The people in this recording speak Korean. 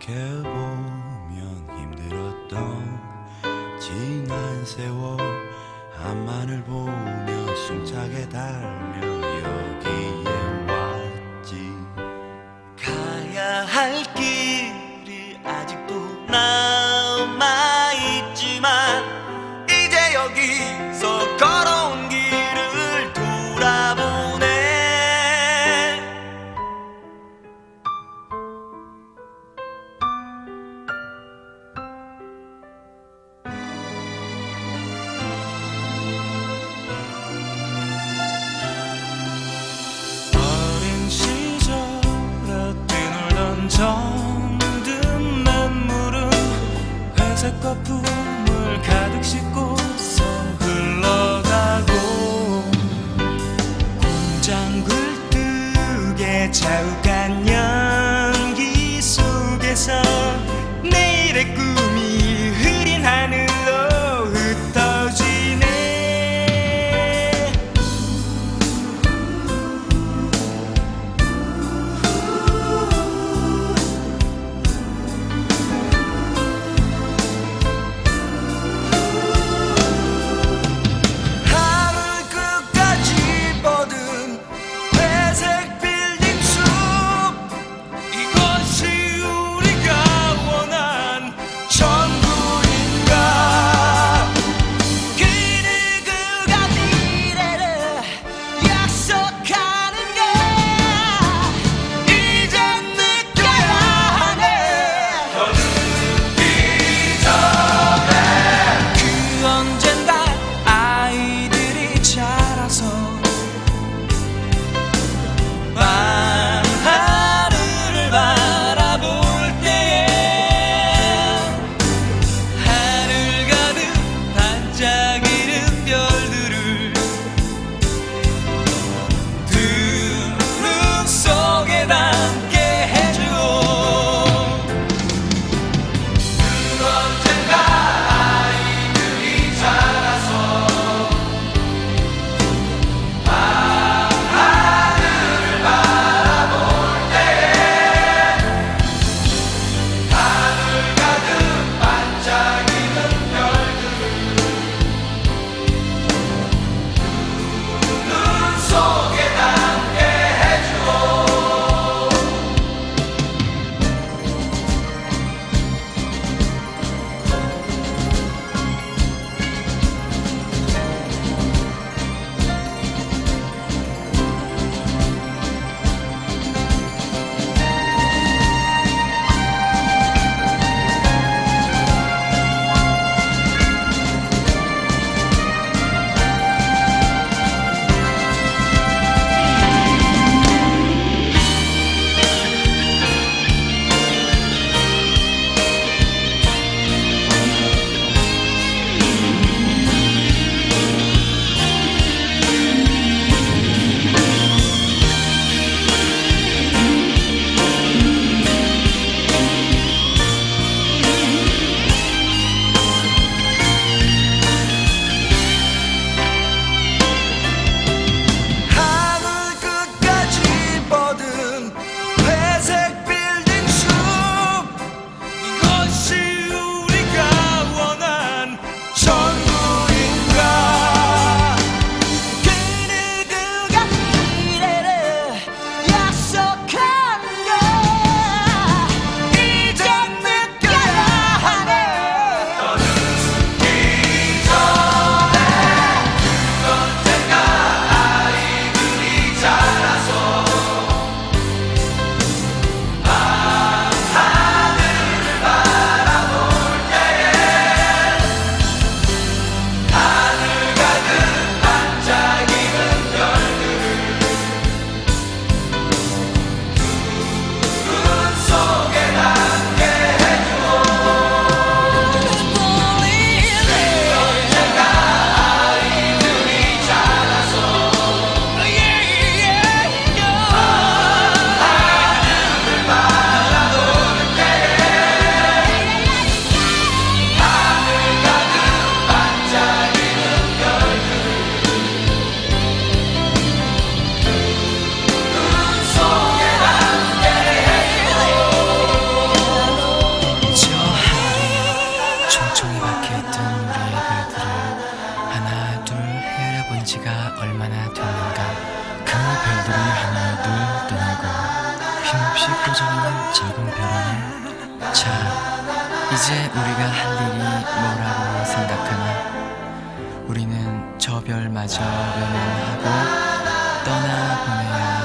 생각해보면 힘들었던 지난 세월. 앞만을 보며 숨차게 달려 여기에 왔지. 가야 할 색 거품을 가득 싣고서 흘러가고 공장 굴뚝에 자욱한 연기 속에서 내일의 꿈 쉽고 좋은 적은 변화네. 자 이제 우리가 할 일이 뭐라고 생각하나? 우리는 저 별마저 외면하고 떠나보내야